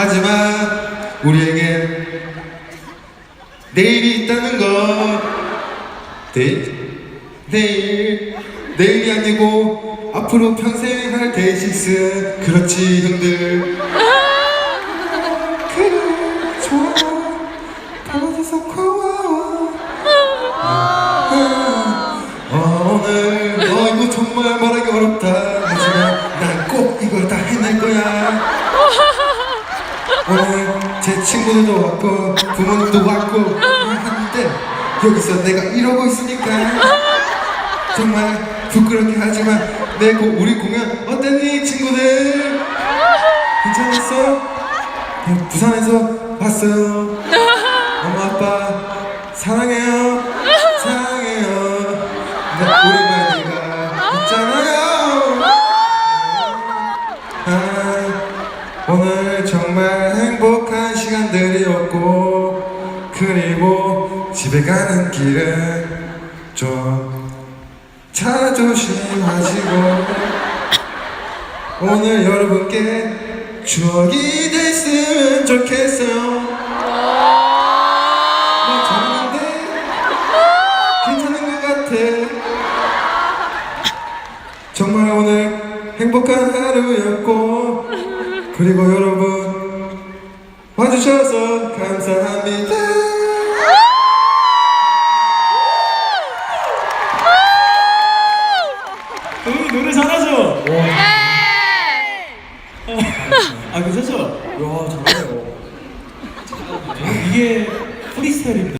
하지만 우리에게 내일이 있다는 것. 내일? 내일. 내일이 아니고 앞으로 평생 할 데이식스 그렇지 형들. 그래 좋아. 받아줘서 고마워. 어, 오늘 어 이거 정말 말하기 어렵다 하지만 난 꼭 이걸 다 해낼 거야 오늘 제 친구들도 왔고 부모님도 왔고 하는데 여기서 내가 이러고 있으니까 정말 부끄럽게 하지만 내 고, 우리 공연 어땠니 친구들? 괜찮았어? 네, 부산에서 봤어요. 엄마 아빠 사랑해요. 사랑해요. 네, 오랜만이가 있잖아요. 아, 오늘 정말 행복한 시간들이었고 그리고 집에 가는 길은 좀 차 조심하시고 오늘 여러분께 추억이 됐으면 좋겠어요. 뭐 좋은데? 괜찮은 것 같아 정말 오늘 행복한 하루였고 그리고 여러분 와주셔서 감사합니다. 네! 아, 괜찮죠? 와, 잘하네요. 이게 프리스타일입니다.